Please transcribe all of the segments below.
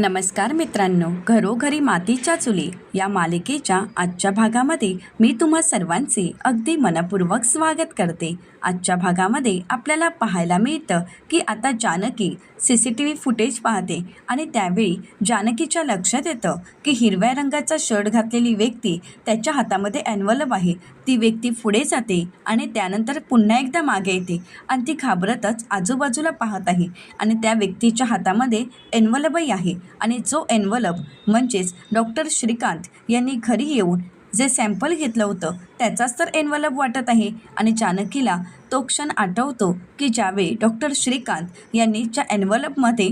नमस्कार मित्रांनो घरोघरी मातीच्या चुली. या मालिकेच्या आजच्या भागामध्ये मी तुम्हा सर्वांचे अगदी मनपूर्वक स्वागत करते. आजच्या भागामध्ये आपल्याला पाहायला मिळतं की आता Janaki C C T V footage पाहते आणि त्यावेळी जानकीच्या लक्षात येतं की हिरव्या रंगाचा शर्ट घातलेली व्यक्ती त्याच्या हातामध्ये ॲन्वलप आहे. ती व्यक्ती पुढे जाते आणि त्यानंतर पुन्हा एकदा मागे येते आणि ती घाबरतच आजूबाजूला पाहत आहे आणि त्या व्यक्तीच्या हातामध्ये एन्वलपही आहे आणि जो एन्वलप म्हणजेच डॉक्टर श्रीकांत यांनी घरी येऊन जे सॅम्पल घेतलं होतं त्याचाच तर एनवलप वाटत आहे. आणि जानकीला तो क्षण आठवतो की ज्यावेळी डॉक्टर श्रीकांत यांनी ज्या एनवलपमध्ये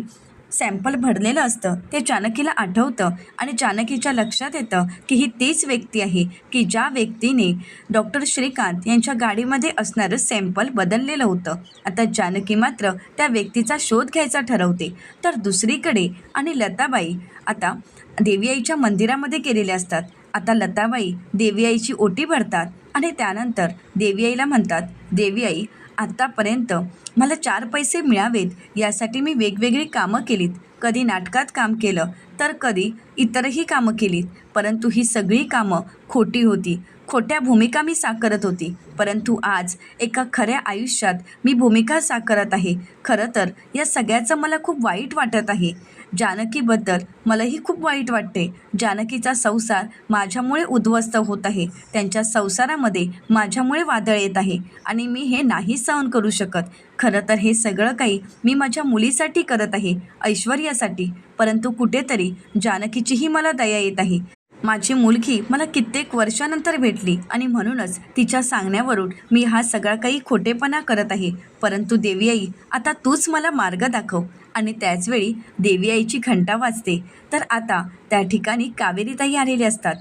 सॅम्पल भरलेलं असतं ते जानकीला आठवतं. आणि जानकीच्या लक्षात येतं की ही तीच व्यक्ती आहे की ज्या व्यक्तीने डॉक्टर श्रीकांत यांच्या गाडीमध्ये असणारं सॅम्पल बदललेलं होतं. आता जानकी मात्र त्या व्यक्तीचा शोध घ्यायचा ठरवते. तर दुसरीकडे आणि लताबाई आता देवी आईच्या मंदिरामध्ये केलेले असतात. आता लताबाई देवी आईची ओटी भरतात आणि त्यानंतर देवी आईला म्हणतात देवी आई आत्तापर्यंत मला चार पैसे मिळावेत यासाठी मी वेगवेगळी कामं केलीत. कधी नाटकात काम केलं तर कधी इतरही कामं केलीत. परंतु ही सगळी कामं खोटी होती. खोट्या भूमिका मी साकारत होती. परंतु आज एका खऱ्या आयुष्यात मी भूमिका साकारत आहे. खरं तर या सगळ्याचं मला खूप वाईट वाटत आहे. जानकीबद्दल मलाही खूप वाईट वाटते. जानकीचा संसार माझ्यामुळे उद्ध्वस्त होत आहे. त्यांच्या संसारामध्ये माझ्यामुळे वादळ येत आहे आणि मी हे नाही सहन करू शकत. खरं तर हे सगळं काही मी माझ्या मुलीसाठी करत आहे ऐश्वर्यासाठी. परंतु कुठेतरी जानकीचीही मला दया येत आहे. माझी मुलगी मला कित्येक वर्षानंतर भेटली आणि म्हणूनच तिच्या सांगण्यावरून मी हा सगळा काही खोटेपणा करत आहे. परंतु देवी आई आता तूच मला मार्ग दाखव. आणि त्याचवेळी देवी आईची घंटा वाजते. तर आता त्या ठिकाणी कावेरीताई आलेली असतात.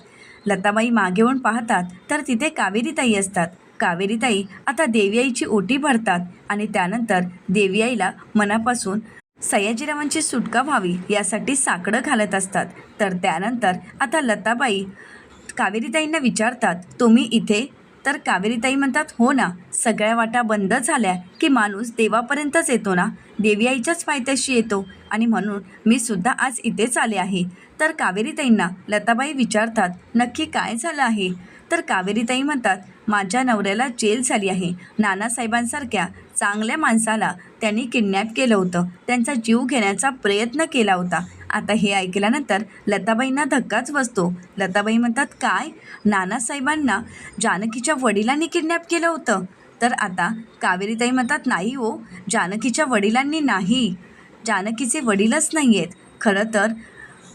लताबाई मागे येऊन पाहतात तर तिथे कावेरीताई असतात. कावेरीताई आता देवी आईची ओटी भरतात आणि त्यानंतर देवी आईला मनापासून सयाजीरावांची सुटका व्हावी यासाठी साकडं घालत असतात. तर त्यानंतर आता लताबाई कावेरीताईंना विचारतात तुम्ही इथे? तर कावेरीताई म्हणतात हो ना सगळ्या वाटा बंद झाल्या की माणूस देवापर्यंतच येतो ना? देवी आईच्याच पायथ्याशी येतो. आणि म्हणून मी सुद्धा आज इथेच आले आहे. तर कावेरीताईंना लताबाई विचारतात नक्की काय झालं आहे? तर कावेरीताई म्हणतात माझ्या नवऱ्याला जेल झाली आहे. नानासाहेबांसारख्या चांगल्या माणसाला त्यांनी किडनॅप केलं होतं. त्यांचा जीव घेण्याचा प्रयत्न केला होता. आता हे ऐकल्यानंतर लताबाईंना धक्काच बसतो. लताबाई म्हणतात काय? नानासाहेबांना जानकीच्या वडिलांनी किडनॅप केलं होतं. तर आता कावेरीताई म्हणतात नाही हो जानकीच्या वडिलांनी नाही. जानकीचे वडीलच नाही आहेत खरं तर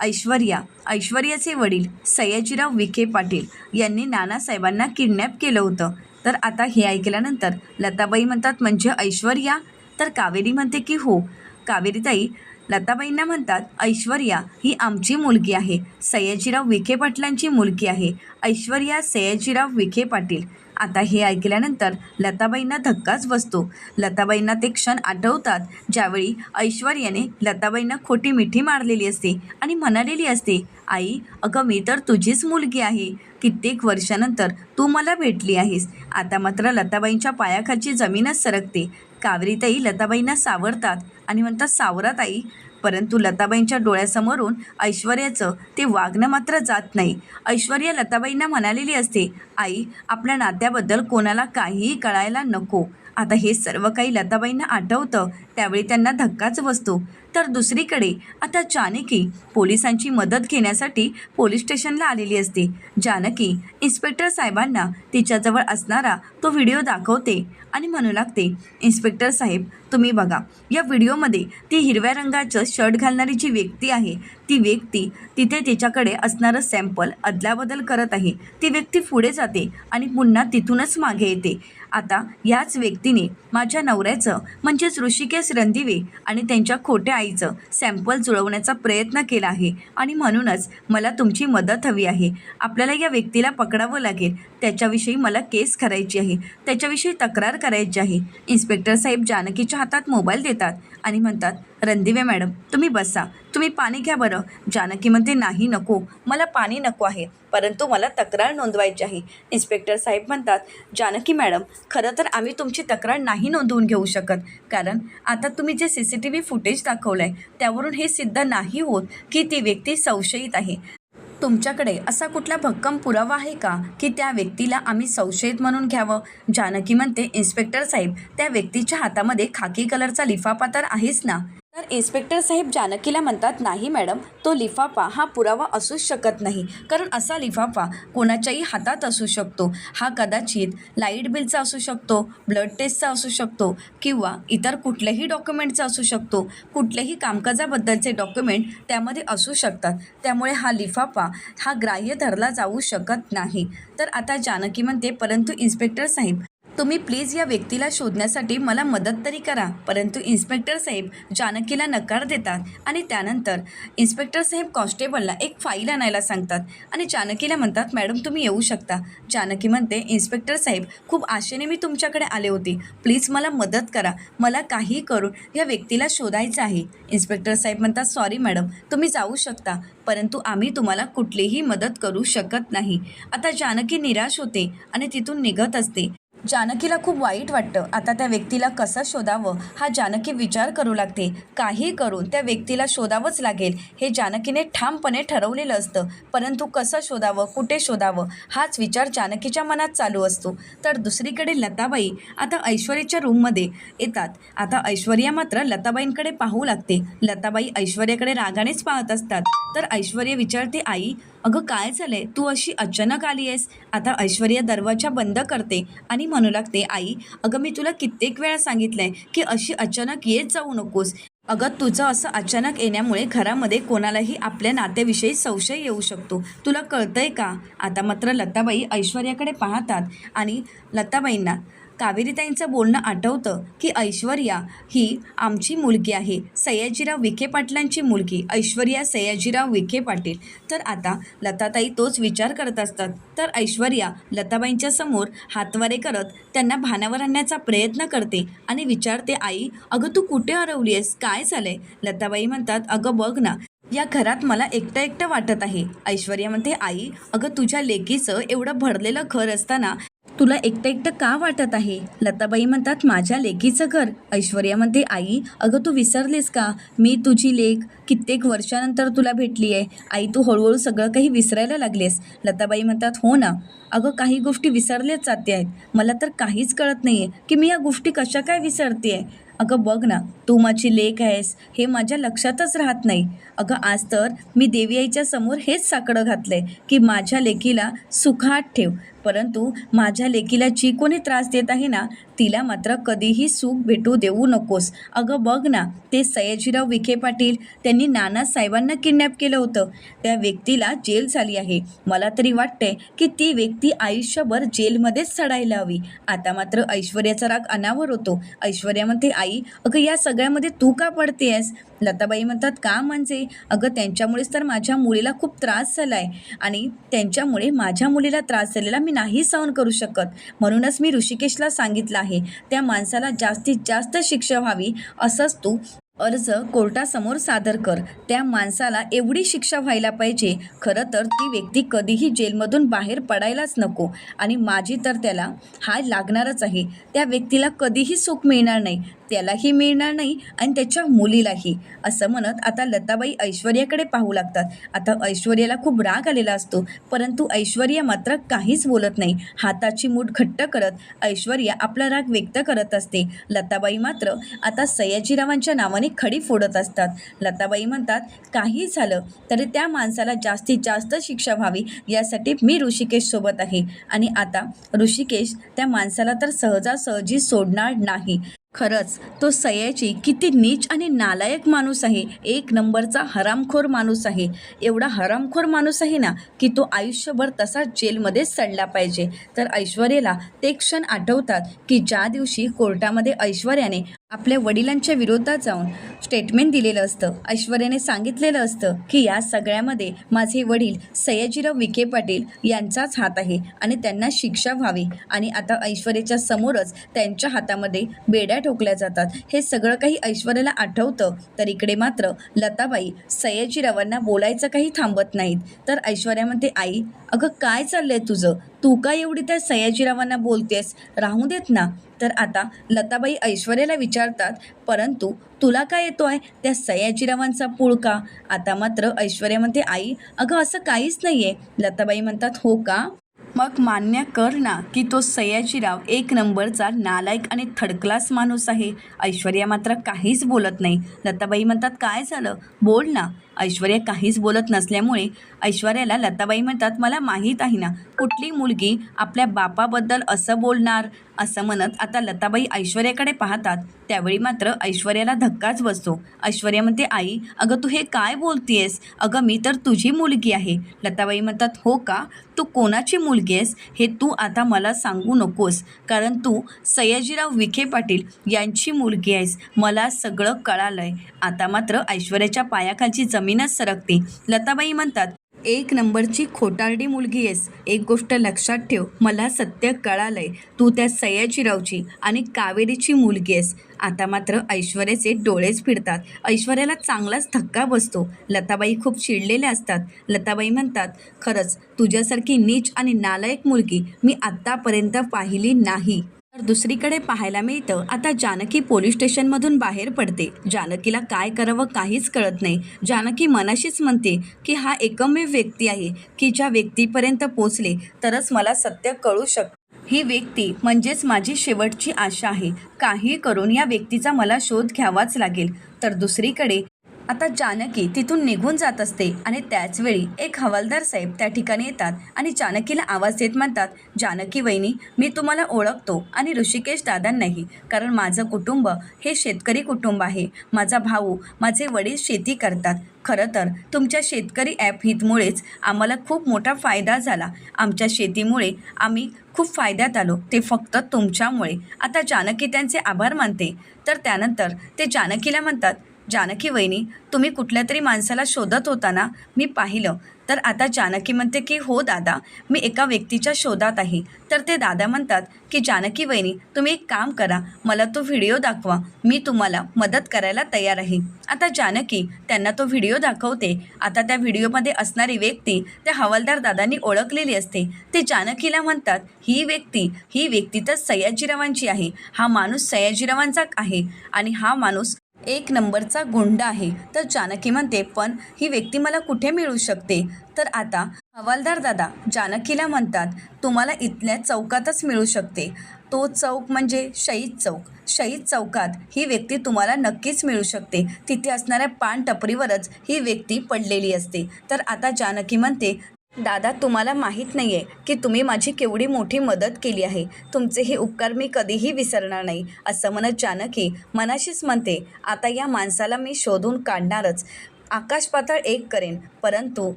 ऐश्वर्या ऐश्वर्याचे वडील सयाजीराव विखे पाटील यांनी नानासाहेबांना किडनॅप केलं होतं. तर आता हे ऐकल्यानंतर लताबाई म्हणतात म्हणजे ऐश्वर्या तर कावेरी म्हणते की हो. कावेरीताई लताबाईंना म्हणतात ऐश्वर्या ही आमची मुलगी आहे. सयाजीराव विखे पाटलांची मुलगी आहे. ऐश्वर्या सयाजीराव विखे पाटील. आता हे ऐकल्यानंतर लताबाईंना धक्काच बसतो. लताबाईंना ते क्षण आठवतात ज्यावेळी ऐश्वर्याने लताबाईंना खोटी मिठी मारलेली असते आणि म्हणालेली असते आई अगं मी तर तुझीच मुलगी आहे. कित्येक वर्षानंतर तू मला भेटली आहेस. आता मात्र लताबाईंच्या पायाखालची जमीनच सरकते. कावेरीताई लताबाईंना सावरतात. आणि म्हणतात सावरात आई परंतु लताबाईंच्या डोळ्यासमोरून ऐश्वर्याचं ते वागणं मात्र जात नाही. ऐश्वर्या लताबाईंना म्हणालेली असते आई आपल्या नात्याबद्दल कोणाला काहीही कळायला नको. आता हे सर्व काही लताबाईंना आठवतं. त्यावेळी त्यांना धक्काच बसतो. तर दुसरीकडे आता जानकी पोलिसांची मदत घेण्यासाठी पोलीस स्टेशनला आलेली असते. जानकी इन्स्पेक्टर साहेबांना तिच्याजवळ असणारा तो व्हिडिओ दाखवते आणि म्हणू लागते इन्स्पेक्टर साहेब तुम्ही बघा या व्हिडिओमध्ये ती हिरव्या रंगाचं शर्ट घालणारी जी व्यक्ती आहे ती व्यक्ती तिथे तिच्याकडे असणारं सॅम्पल अदलाबदल करत आहे. ती व्यक्ती पुढे जाते आणि पुन्हा तिथूनच मागे येते. आता याच व्यक्तीने माझ्या नवऱ्याचं म्हणजेच ऋषिकेश रणदिवे आणि त्यांच्या खोट्या आईचं सॅम्पल जुळवण्याचा प्रयत्न केला आहे. आणि म्हणूनच मला तुमची मदत हवी आहे. आपल्याला या व्यक्तीला पकडावं लागेल. त्याच्याविषयी मला केस करायची आहे. त्याच्याविषयी तक्रार करायची आहे. इन्स्पेक्टर साहेब जानकीच्या हातात मोबाईल देतात. आणि म्हणतात रणदिवे मॅडम तुम्ही बसा. तुम्ही पाणी घ्या बरं. जानकी म्हणते नाही नको. मला पाणी नको आहे परंतु मला तक्रार नोंदवायची आहे. इन्स्पेक्टर साहेब म्हणतात जानकी मॅडम खरं तर आम्ही तुमची तक्रार नाही नोंदवून घेऊ शकत. कारण आता तुम्ही जे C C T V footage दाखवलं आहे त्यावरून हे सिद्ध नाही होत की ती व्यक्ती संशयित आहे. तुमच्याकडे असा कुठला भक्कम पुरावा आहे का की त्या व्यक्तीला आम्ही संशयित म्हणून घ्यावं? जानकी म्हणते इन्स्पेक्टर साहेब त्या व्यक्तीच्या हातामध्ये खाकी कलरचा लिफाफा तर आहेच ना? तर इन्स्पेक्टर साहेब जानकीला म्हणतात नाही मॅडम तो लिफाफा हा पुरावा असूच शकत नाही. कारण असा लिफाफा कोणाच्याही हातात असू शकतो. हा कदाचित लाइट बिलचा असू शकतो ब्लड टेस्टचा असू शकतो किंवा इतर कुठल्याही डॉक्युमेंटचा असू शकतो. कुठल्याही कामकाजाबद्दलचे डॉक्युमेंट त्यामध्ये असू शकतात. त्यामुळे हा लिफाफा हा ग्राह्य धरला जाऊ शकत नाही. तर आता जानकी म्हणते परंतु इन्स्पेक्टर साहेब तुम्ही प्लीज या व्यक्तीला शोधण्यासाठी मला मदत तरी करा. परंतु इन्स्पेक्टर साहेब जानकीला नकार देतात आणि त्यानंतर इन्स्पेक्टर साहेब कॉन्स्टेबलला एक फाईल आणायला सांगतात आणि जानकीला म्हणतात मॅडम तुम्ही येऊ शकता. जानकी म्हणते इन्स्पेक्टर साहेब खूप आशेने मी तुमच्याकडे आले होते. प्लीज मला मदत करा. मला काही करून या व्यक्तीला शोधायचं आहे. इन्स्पेक्टर साहेब म्हणतात सॉरी मॅडम तुम्ही जाऊ शकता. परंतु आम्ही तुम्हाला कुठलीही मदत करू शकत नाही. आता जानकी निराश होते आणि तिथून निघत असते. जानकीला खूप वाईट वाटतं. आता त्या व्यक्तीला कसं शोधावं? हा जानकी विचार करू लागते. काही करून त्या व्यक्तीला शोधावंच लागेल. हे जानकीने ठामपणे ठरवलेलं असतं. परंतु कसं शोधावं? कुठे शोधावं? हाच विचार जानकीच्या मनात चालू असतो. तर दुसरीकडे लताबाई आता ऐश्वर्याच्या रूममध्ये येतात. आता ऐश्वर्या मात्र लताबाईंकडे पाहू लागते. लताबाई ऐश्वर्याकडे रागानेच पाहत असतात. तर ऐश्वर्या विचारते आई अगं काय झालंय? तू अशी अचानक आली आहेस. आता ऐश्वर्या दरवाजा बंद करते आणि म्हणू लागते आई अगं मी तुला कित्येक वेळा सांगितलं आहे की अशी अचानक येत जाऊ नकोस. अगं तुझं असं अचानक येण्यामुळे घरामध्ये कोणालाही आपल्या नात्याविषयी संशय येऊ शकतो. तुला कळतंय का? आता मात्र लताबाई ऐश्वर्याकडे पाहतात आणि लताबाईंना कावेरीताईंचं बोलणं आठवतं की ऐश्वर्या ही आमची मुलगी आहे. सयाजीराव विखे पाटलांची मुलगी. ऐश्वर्या सयाजीराव विखे पाटील. तर आता लताताई तोच विचार करत असतात. तर ऐश्वर्या लताबाईंच्या समोर हातवारे करत त्यांना भानावर आणण्याचा प्रयत्न करते आणि विचारते आई अगं तू कुठे हरवली आहेस काय झालंय? लताबाई म्हणतात अगं बघ ना या घरात मला एकटं एकटं वाटत आहे. ऐश्वर्या म्हणते आई अगं तुझ्या लेकीचं एवढं भरलेलं घर असताना तुला एकटं एकटं का वाटत आहे? लताबाई म्हणतात माझ्या लेकीचं घर. ऐश्वर्या म्हणते आई अगं तू विसरलीस का? मी तुझी लेख कित्येक वर्षानंतर तुला भेटली आहे आई तू हळूहळू सगळं काही विसरायला लागलीस लताबाई म्हणतात हो ना. अगं काही गोष्टी विसरल्याच जाते आहेत. मला तर काहीच कळत नाही आहे की मी या गोष्टी कशा काय विसरते आहे अगं बघ ना तू माझी लेख आहेस हे माझ्या लक्षातच राहत नाही. अगं आज तर मी देवी आईच्या समोर हेच साकडं घातलं आहे की माझ्या लेकीला सुखात ठेव. परंतु माझ्या लेकीला जी कोणी त्रास देत आहे ना तिला मात्र कधीही सुख भेटू देऊ नकोस. अगं बघ ना ते सयाजीराव विखे पाटील त्यांनी नानासाहेबांना किडनॅप केलं होतं. त्या व्यक्तीला जेल झाली आहे. मला तरी वाटते की ती व्यक्ती आयुष्यभर जेलमध्येच सडायला हवी. आता मात्र ऐश्वर्याचा राग अनावर होतो. ऐश्वर्यामध्ये आई आई अगं या सगळ्यामध्ये तू का पडते आहेस लताबाई म्हणतात का म्हणजे? अगं त्यांच्यामुळेच तर माझ्या मुलीला खूप त्रास झाला आहे आणि त्यांच्यामुळे माझ्या मुलीला त्रास झालेला मी नाही सहन करू शकत. म्हणूनच मी ऋषिकेशला सांगितलं आहे त्या माणसाला जास्तीत जास्त शिक्षा व्हावी असंच तू अर्ज कोर्टासमोर सादर कर. त्या माणसाला एवढी शिक्षा व्हायला पाहिजे. खरं तर ती व्यक्ती कधीही जेलमधून बाहेर पडायलाच नको आणि माझी तर त्याला हाय लागणारच आहे. त्या व्यक्तीला कधीही सुख मिळणार नाही. त्यालाही मिळणार नाही आणि त्याच्या मुलीलाही. असं म्हणत आता लताबाई ऐश्वर्याकडे पाहू लागतात. आता ऐश्वर्याला खूप राग आलेला असतो. परंतु ऐश्वर्या मात्र काहीच बोलत नाही. हाताची मूठ घट्ट करत ऐश्वर्या आपला राग व्यक्त करत असते. लताबाई मात्र आता सयाजीरावांच्या नावाने खडी फोडत असतात. लताबाई म्हणतात काही झालं तरी त्या माणसाला जास्तीत जास्त शिक्षा व्हावी. यासाठी मी ऋषिकेश सोबत आहे. आणि आता ऋषिकेश त्या माणसाला तर सहजासहजी सोडणार नाही. खरंच तो सयाची किती नीच आणि नालायक माणूस आहे. एक नंबरचा हरामखोर माणूस आहे. एवढा हरामखोर माणूस आहे ना की तो आयुष्यभर तसा जेलमध्ये सडला पाहिजे. तर ऐश्वर्याला ते क्षण आठवतात की ज्या दिवशी कोर्टामध्ये ऐश्वर्याने आपल्या वडिलांच्या विरोधात जाऊन स्टेटमेंट दिलेलं असतं. ऐश्वर्याने सांगितलेलं असतं की या सगळ्यामध्ये माझे वडील सयाजीराव विखे पाटील यांचाच हात आहे आणि त्यांना शिक्षा व्हावी आणि आता ऐश्वर्याच्या समोरच त्यांच्या हातामध्ये बेड्या ठोकल्या जातात. हे सगळं काही ऐश्वर्याला आठवतं तर इकडे मात्र लताबाई सयाजीरावांना बोलायचं काही थांबत नाहीत. तर ऐश्वर्या म्हणते आई अगं काय चाललंय तुझं? तू का एवढी त्या सयाजीरावांना बोलतेस? राहू देत ना. तर आता लताबाई ऐश्वर्याला विचारतात परंतु तुला काय येतो आहे त्या सयाजीरावांचा पुळका आता मात्र ऐश्वर्या म्हणते आई अगं असं काहीच नाही आहे लताबाई म्हणतात हो का? मग मान्य कर ना की तो सयाजीराव एक नंबरचा नालायक आणि थर्ड क्लास माणूस आहे. ऐश्वर्या मात्र काहीच बोलत नाही. लताबाई म्हणतात काय झालं? बोल ना. ऐश्वर्या काहीच बोलत नसल्यामुळे ऐश्वर्याला लताबाई म्हणतात मला माहीत आहे ना कुठली मुलगी आपल्या बापाबद्दल असं बोलणार? असं म्हणत आता लताबाई ऐश्वर्याकडे पाहतात. त्यावेळी मात्र ऐश्वर्याला धक्काच बसतो. ऐश्वर्या म्हणते आई अगं तू हे काय बोलतीयस? अगं मी तर तुझी मुलगी आहे. लताबाई म्हणतात हो का? तू कोणाची मुलगी आहेस? हे तू आता मला सांगू नकोस. कारण तू सयाजीराव विखे पाटील यांची मुलगी आहेस. मला सगळं कळालं आहे आता मात्र ऐश्वर्याच्या पायाखालची जमीनच सरकते. लताबाई म्हणतात एक नंबरची खोटारडी मुलगी आहेस. एक गोष्ट लक्षात ठेव. मला सत्य कळालंय. तू त्या सयाजीरावची आणि कावेरीची मुलगी आहेस. आता मात्र ऐश्वर्याचे डोळेच फिरतात. ऐश्वर्याला चांगलाच धक्का बसतो. लताबाई खूप चिडलेल्या असतात. लताबाई म्हणतात खरंच तुझ्यासारखी नीच आणि नालायक मुलगी मी आत्तापर्यंत पाहिली नाही. दुसरीकडे पाहायला मिळतं. आता जानकी पोलीस स्टेशनमधून बाहेर पडते. जानकीला काय करावं काहीच कळत नाही. जानकी मनाशीच म्हणते की हा एकमेव व्यक्ती आहे. की ज्या व्यक्तीपर्यंत पोचले तरच मला सत्य कळू शक. ही व्यक्ती म्हणजेच माझी शेवटची आशा आहे. काही करून या व्यक्तीचा मला शोध घ्यावाच लागेल. तर दुसरीकडे आता जानकी तिथून निघून जात असते आणि त्याच वेळी एक हवालदार साहेब त्या ठिकाणी येतात आणि जानकीला आवाज देत म्हणतात जानकी वहिनी मी तुम्हाला ओळखतो आणि ऋषिकेश दादांनाही कारण माझं कुटुंब हे शेतकरी कुटुंब आहे. माझा भाऊ माझे वडील शेती करतात. खरं तर तुमच्या शेतकरी ॲप हितमुळेच आम्हाला खूप मोठा फायदा झाला. आमच्या शेतीमुळे आम्ही खूप फायद्यात आलो. ते फक्त तुमच्यामुळे. आता जानकी त्यांचे आभार मानते. तर त्यानंतर ते जानकीला म्हणतात जानकी वहिनी तुम्ही कुठल्या तरी माणसाला शोधत होता ना मी पाहिलं. तर आता जानकी म्हणते की हो दादा मी एका व्यक्तीच्या शोधात आहे. तर ते दादा म्हणतात की जानकी वहिनी तुम्ही एक काम करा मला तो व्हिडिओ दाखवा मी तुम्हाला मदत करायला तयार आहे. आता जानकी त्यांना तो व्हिडिओ दाखवते. आता त्या व्हिडिओमध्ये असणारी व्यक्ती त्या हवालदार दादांनी ओळखलेली असते. ते जानकीला म्हणतात ही व्यक्ती ही व्यक्ती तर सयाजीरावांची आहे. हा माणूस सयाजीरावांचा आहे आणि हा माणूस एक नंबरचा गुंड आहे. तर जानकी म्हणते पण ही व्यक्ती मला कुठे मिळू शकते? तर आता हवालदार दादा जानकीला म्हणतात तुम्हाला इथल्या चौकातच मिळू शकते. तो चौक म्हणजे शहीद चौक. शहीद चौकात ही व्यक्ती तुम्हाला नक्कीच मिळू शकते. तिथे असणाऱ्या पान टपरीवरच ही व्यक्ती पडलेली असते. तर आता जानकी म्हणते दादा तुम्हाला माहीत नाही आहे की तुम्ही माझी केवढी मोठी मदत केली आहे. तुमचे हे उपकार मी कधीही विसरणार नाही. असं म्हणत जानकी मनाशीच म्हणते आता या माणसाला मी शोधून काढणारच. आकाश पाताळ एक करेन परंतु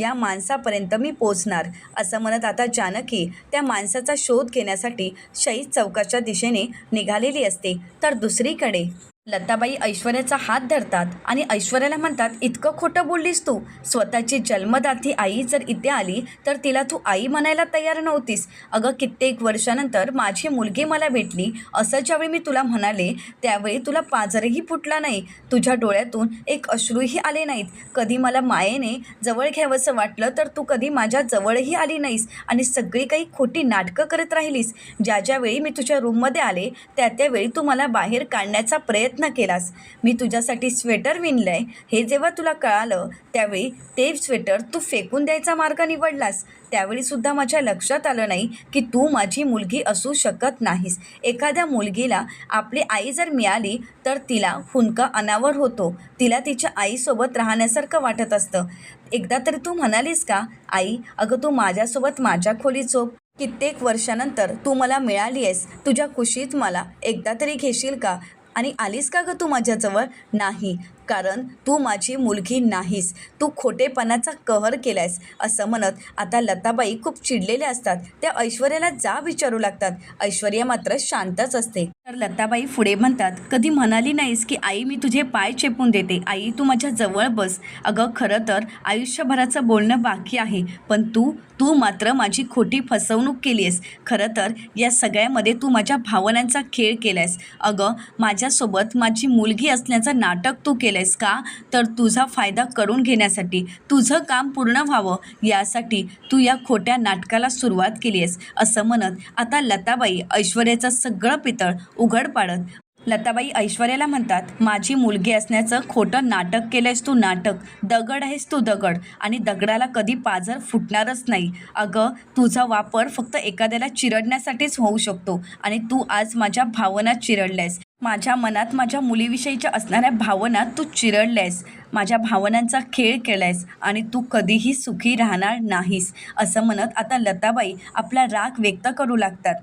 या माणसापर्यंत मी पोचणार. असं म्हणत आता जानकी त्या माणसाचा शोध घेण्यासाठी शहीद चौकाच्या दिशेने निघालेली असते. तर दुसरीकडे लताबाई ऐश्वर्याचा हात धरतात आणि ऐश्वर्याला म्हणतात इतकं खोटं बोललीस तू. स्वतःची जन्मदाती आई जर इथे आली तर तिला तू आई म्हणायला तयार नव्हतीस. अगं कित्येक वर्षानंतर माझी मुलगी मला भेटली. असं ज्यावेळी मी तुला म्हणाले त्यावेळी तुला पाजरही फुटला नाही. तुझ्या डोळ्यातून एक अश्रूही आले नाहीत. कधी मला मायेने जवळ घ्यावंसं वाटलं तर तू कधी माझ्या जवळही आली नाहीस आणि सगळी काही खोटी नाटकं करत राहिलीस. ज्या ज्यावेळी मी तुझ्या रूममध्ये आले त्या त्यावेळी तू मला बाहेर काढण्याचा प्रयत्न प्रयत्न केलास. मी तुझ्यासाठी स्वेटर विणलंय. हे जेव्हा तुला कळालं त्यावेळी ते स्वेटर तू फेकून द्यायचा मार्ग निवडलास. त्यावेळी सुद्धा माझ्या लक्षात आलं नाही की तू माझी मुलगी असू शकत नाहीस. एखाद्या मुलगीला आपली आई जर मिळाली तर तिला हुंदका अनावर होतो. तिला तिच्या आईसोबत राहण्यासारखं वाटत असतं. एकदा तरी तू म्हणालीस का आई अगं तू माझ्यासोबत माझ्या खोली झोप. कित्येक वर्षानंतर तू मला मिळाली आहेस. तुझ्या खुशीत मला एकदा तरी घेशील का? आणि आलीस का गं तू माझ्याजवळ? नाही. कारण तू माझी मुलगी नाहीस. तू खोटेपणाचा कहर केलायस असं म्हणत आता लताबाई खूप चिडलेल्या असतात. त्या ऐश्वर्याला जा विचारू लागतात. ऐश्वर्या मात्र शांतच असते. तर लताबाई पुढे म्हणतात कधी म्हणाली नाहीस की आई मी तुझे पाय चेपून देते. आई तू माझ्या जवळ बस. अगं खरं तर आयुष्यभराचं बोलणं बाकी आहे पण तू तू मात्र माझी खोटी फसवणूक केली आहेस खरं तर या सगळ्यामध्ये तू माझ्या भावनांचा खेळ केला आहेस अगं माझ्यासोबत माझी मुलगी असण्याचं नाटक तू केलं आहेस का? तर तुझा फायदा करून घेण्यासाठी तुझं काम पूर्ण व्हावं यासाठी तू या खोट्या नाटकाला सुरुवात केली आहेस असं म्हणत आता लताबाई ऐश्वर्याचं सगळं पितळ उघड पाडत. लताबाई ऐश्वर्याला म्हणतात माझी मुलगी असण्याचं खोटं नाटक केलंयस तू नाटक. दगड आहेस तू दगड आणि दगडाला कधी पाझर फुटणारच नाही. अगं तुझा वापर फक्त एखाद्याला चिरडण्यासाठीच होऊ शकतो आणि तू आज माझ्या भावना चिरडल्यास. माझ्या मनात माझ्या मुलीविषयीच्या असणाऱ्या भावना तू चिरडल्यास माझ्या भावनांचा खेळ केलायस आणि तू कधीही सुखी राहणार नाहीस असं म्हणत आता लताबाई आपला राग व्यक्त करू लागतात.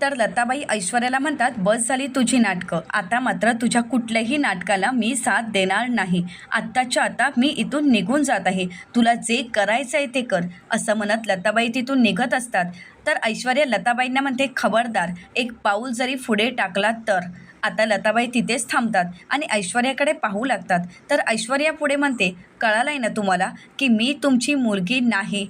तर लताबाई ऐश्वर्याला म्हणतात बस झाली तुझी नाटकं. आता मात्र तुझ्या कुठल्याही नाटकाला मी साथ देणार नाही. आत्ताच्या आता मी इथून निघून जात आहे. तुला जे करायचं आहे ते कर असं म्हणत लताबाई तिथून निघत असतात. तर ऐश्वर्या लताबाईंना म्हणते खबरदार एक पाऊल जरी पुढे टाकला तर. आता लताबाई तिथेच थांबतात आणि ऐश्वर्याकडे पाहू लागतात. तर ऐश्वर्या पुढे म्हणते कळालं आहे ना तुम्हाला की मी तुमची मुलगी नाही?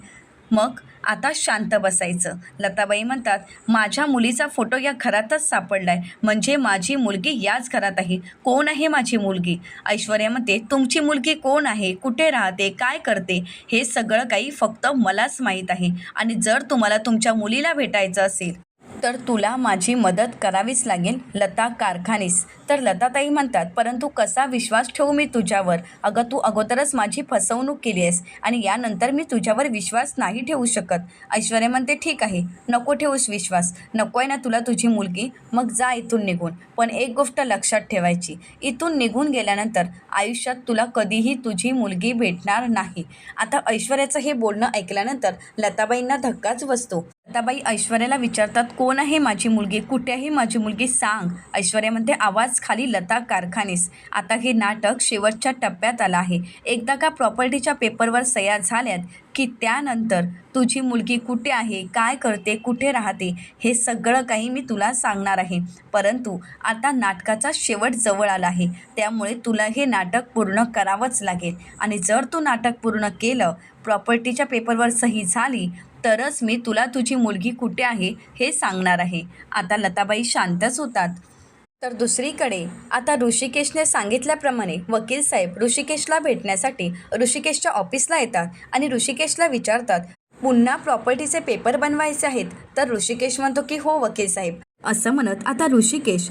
मग आता शांत बसायचं. लताबाई म्हणतात माझ्या मुलीचा फोटो या घरातच सापडलाय. म्हणजे माझी मुलगी याच घरात आहे. कोण आहे माझी मुलगी? ऐश्वर्या म्हणते तुमची मुलगी कोण आहे? कुठे राहते? काय करते? हे सगळं काही फक्त मलाच माहीत आहे. आणि जर तुम्हाला तुमच्या मुलीला भेटायचं असेल तर तुला माझी मदत करावीच लागेल लता कारखानीस. तर लताताई म्हणतात परंतु कसा विश्वास ठेवू मी तुझ्यावर? अगं तू अगोदरच माझी फसवणूक केली आहेस आणि यानंतर मी तुझ्यावर विश्वास नाही ठेवू शकत. ऐश्वर्या म्हणते ठीक आहे नको ठेवूस विश्वास. नको आहे ना तुला तुझी मुलगी. मग जा इथून निघून. पण एक गोष्ट लक्षात ठेवायची इथून निघून गेल्यानंतर आयुष्यात तुला कधीही तुझी मुलगी भेटणार नाही. आता ऐश्वर्याचं हे बोलणं ऐकल्यानंतर लताबाईंना धक्काच बसतो. लताबाई ऐश्वर्याला विचारतात कोण आहे माझी मुलगी? कुठे आहे माझी मुलगी सांग. ऐश्वर्या म्हणते आवाज खाली लता कारखानीस. आता हे नाटक शेवटच्या टप्प्यात आलं आहे. एकदा का प्रॉपर्टीच्या पेपरवर सह्या झाल्यात की त्यानंतर तुझी मुलगी कुठे आहे काय करते कुठे राहते हे सगळं काही मी तुला सांगणार आहे. परंतु आता नाटकाचा शेवट जवळ आला आहे. त्यामुळे तुला हे नाटक पूर्ण करावंच लागेल. आणि जर तू नाटक पूर्ण केलं प्रॉपर्टीच्या पेपरवर सही झाली तरच मी तुला तुझी मुलगी कुठे आहे हे सांगणार आहे. आता लताबाई शांतच होतात. तर दुसरीकडे आता ऋषिकेशने सांगितल्याप्रमाणे वकील साहेब ऋषिकेशला भेटण्यासाठी ऋषिकेशच्या ऑफिसला येतात आणि ऋषिकेशला विचारतात पुन्हा प्रॉपर्टीचे पेपर बनवायचे आहेत? तर ऋषिकेश म्हणतो की हो वकील साहेब. असं म्हणत आता ऋषिकेश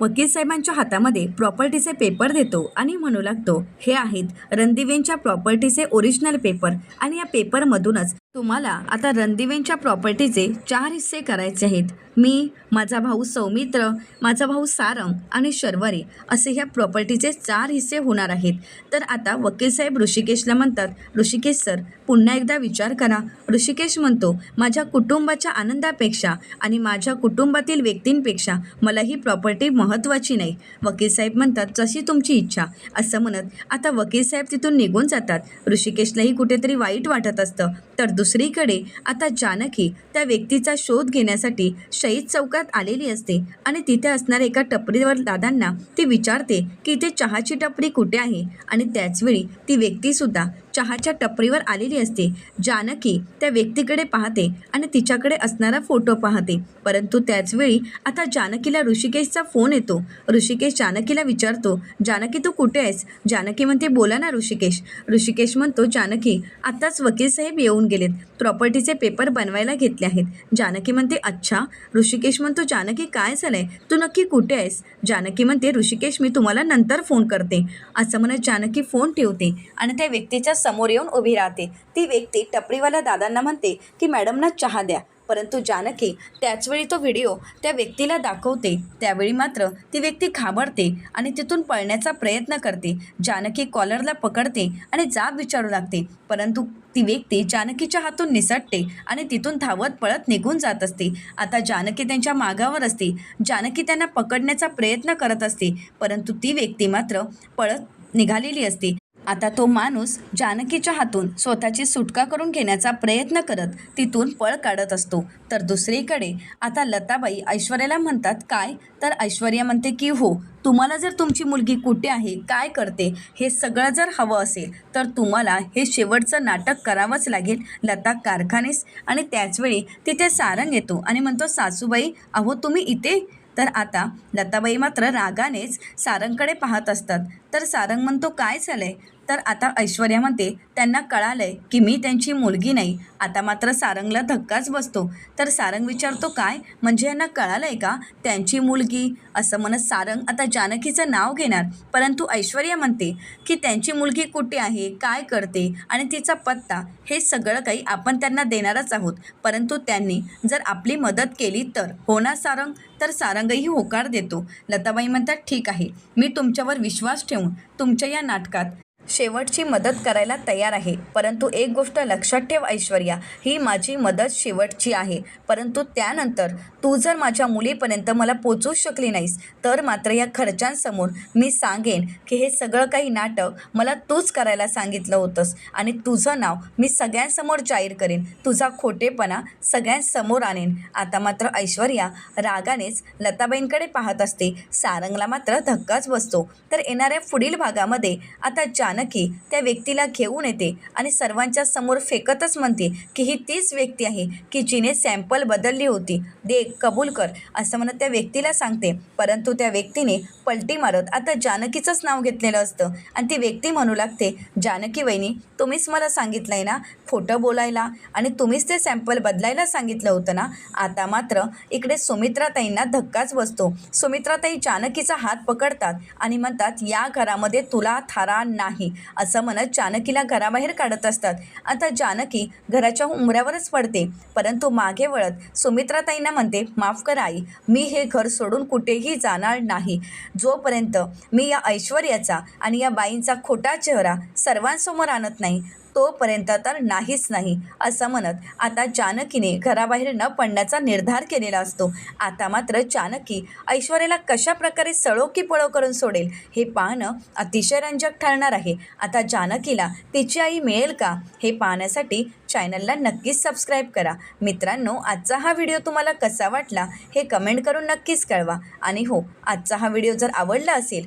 वकील साहेबांच्या हातामध्ये प्रॉपर्टीचे पेपर देतो आणि म्हणू लागतो हे आहेत रणदिवेंच्या प्रॉपर्टीचे ओरिजिनल पेपर आणि या पेपरमधूनच तुम्हाला आता रणदिवेंच्या प्रॉपर्टीचे चार हिस्से करायचे आहेत. मी माझा भाऊ सौमित्र माझा भाऊ सारंग आणि शर्वरे असे ह्या प्रॉपर्टीचे चार हिस्से होणार आहेत. तर आता वकील साहेब ऋषिकेशला म्हणतात ऋषिकेश सर पुन्हा एकदा विचार करा. ऋषिकेश म्हणतो माझ्या कुटुंबाच्या आनंदापेक्षा आणि माझ्या कुटुंबातील व्यक्तींपेक्षा मला ही प्रॉपर्टी महत्त्वाची नाही. वकील साहेब म्हणतात जशी तुमची इच्छा. असं म्हणत आता वकील साहेब तिथून निघून जातात. ऋषिकेशलाही कुठेतरी वाईट वाटत असतं. तर दुसरीकडे आता जानकी त्या व्यक्तीचा शोध घेण्यासाठी शहीद चौकात आलेली असते आणि तिथे असणाऱ्या एका टपरीवर दादांना ती विचारते की इथे चहाची टपरी कुठे आहे? आणि त्याचवेळी ती व्यक्तीसुद्धा चहाच्या टपरीवर आलेली असते. जानकी त्या व्यक्तीकडे पाहते आणि तिच्याकडे असणारा फोटो पाहते. परंतु त्याचवेळी आता जानकीला ऋषिकेशचा फोन येतो. ऋषिकेश जानकीला विचारतो जानकी तू कुठे आहेस? जानकी म्हणते बोला ना ऋषिकेश. ऋषिकेश म्हणतो जानकी आत्ताच वकील साहेब येऊन गेलेत. प्रॉपर्टीचे पेपर बनवायला घेतले आहेत. जानकी म्हणते अच्छा ऋषिकेश म्हणतो जानकी काय झालंय? तू नक्की कुठे आहेस? जानकी म्हणते ऋषिकेश मी तुम्हाला नंतर फोन करते. असं म्हणत जानकी फोन ठेवते आणि त्या व्यक्तीच्या समोर येऊन उभी राहते. ती व्यक्ती टपरीवाल्या दादांना म्हणते की मॅडमना चहा द्या. परंतु जानकी त्याचवेळी तो व्हिडिओ त्या व्यक्तीला दाखवते. त्यावेळी मात्र ती व्यक्ती घाबरते आणि तिथून पळण्याचा प्रयत्न करते. जानकी कॉलरला पकडते आणि जाब विचारू लागते. परंतु ती व्यक्ती जानकीच्या हातून निसटते आणि तिथून धावत पळत निघून जात असते. आता जानकी त्यांच्या मागावर असते. जानकी त्यांना पकडण्याचा प्रयत्न करत असते. परंतु ती व्यक्ती मात्र पळत निघालेली असते. आता तो माणूस जानकीच्या हातून स्वतःची सुटका करून घेण्याचा प्रयत्न करत तिथून पळ काढत असतो. तर दुसरीकडे आता लताबाई ऐश्वर्याला म्हणतात काय? तर ऐश्वर्या म्हणते की हो तुम्हाला जर तुमची मुलगी कुठे आहे काय करते हे सगळं जर हवं असेल तर तुम्हाला हे शेवटचं नाटक करावंच लागेल लता कारखानेस. आणि त्याचवेळी तिथे सारंग येतो आणि म्हणतो सासूबाई अहो तुम्ही इथे? तर आता लताबाई मात्र रागानेच सारंगकडे पाहत असतात. तर सारंग म्हणतो काय झालंय? तर आता ऐश्वर्या म्हणते त्यांना कळालंय की मी त्यांची मुलगी नाही. आता मात्र सारंगला धक्काच बसतो. तर सारंग विचारतो काय? म्हणजे यांना कळालंय का? त्यांची मुलगी? असं म्हणत सारंग आता जानकीचं नाव घेणार. परंतु ऐश्वर्या म्हणते की त्यांची मुलगी कुठे आहे? काय करते? आणि तिचा पत्ता? हे सगळं काही आपण त्यांना देणारच आहोत. परंतु त्यांनी जर आपली मदत केली तर. हो ना सारंग? तर सारंगही होकार देतो. लताबाई म्हणतात ठीक आहे. मी तुमच्यावर विश्वास ठेवून तुमच्या या नाटकात शेवटची मदत करायला तयार आहे. परंतु एक गोष्ट लक्षात ठेव ऐश्वर्या ही माझी मदत शेवटची आहे. परंतु त्यानंतर तू जर माझ्या मुलीपर्यंत मला पोचू शकली नाहीस तर मात्र या खर्चांसमोर मी सांगेन की हे सगळं काही नाटक मला तूच करायला सांगितलं होतंस आणि तुझं नाव मी सगळ्यांसमोर जाहीर करेन. तुझा खोटेपणा सगळ्यांसमोर आणेन. आता मात्र ऐश्वर्या रागानेच लताबाईंकडे पाहत असते. सारंगला मात्र धक्काच बसतो. तर येणाऱ्या पुढील भागामध्ये आता जान जानकी त्या व्यक्तीला घेऊन येते आणि सर्वांच्या समोर फेकतच म्हणते की ही तीच व्यक्ती आहे की जिने सॅम्पल बदलली होती. दे कबूल कर असं म्हणत त्या व्यक्तीला सांगते. परंतु त्या व्यक्तीने पलटी मारत आता जानकीचंच नाव घेतलेलं असतं. आणि ती व्यक्ती म्हणू लागते जानकी वहिनी तुम्हीच मला सांगितलं आहे ना खोटं बोलायला. आणि तुम्हीच ते सॅम्पल बदलायला सांगितलं होतं ना. आता मात्र इकडे सुमित्राताईंना धक्काच बसतो. सुमित्राताई जानकीचा हात पकडतात आणि म्हणतात या घरामध्ये तुला थारा नाही. असं म्हणत जानकीला घराबाहेर काढत असतात. आता जानकी घराच्या उमऱ्यावरच पडते. परंतु मागे वळत सुमित्राताईंना म्हणते माफ कर आई मी हे घर सोडून कुठेही जाणार नाही. जोपर्यंत मी या ऐश्वर्याचा आणि या बाईंचा खोटा चेहरा सर्वांसमोर आणत नाही तोपर्यंत तर नाहीच नाही असं म्हणत. आता जानकीने घराबाहेर न पडण्याचा निर्धार केलेला असतो. आता मात्र जानकी ऐश्वर्याला कशा प्रकारे सळो की पळो करून सोडेल हे पाहणं अतिशय रंजक ठरणार आहे. आता जानकीला तिची आई मिळेल का हे पाहण्यासाठी चॅनलला नक्कीच सबस्क्राईब करा. मित्रांनो आजचा हा व्हिडिओ तुम्हाला कसा वाटला हे कमेंट करून नक्कीच कळवा. आणि हो आजचा हा व्हिडिओ जर आवडला असेल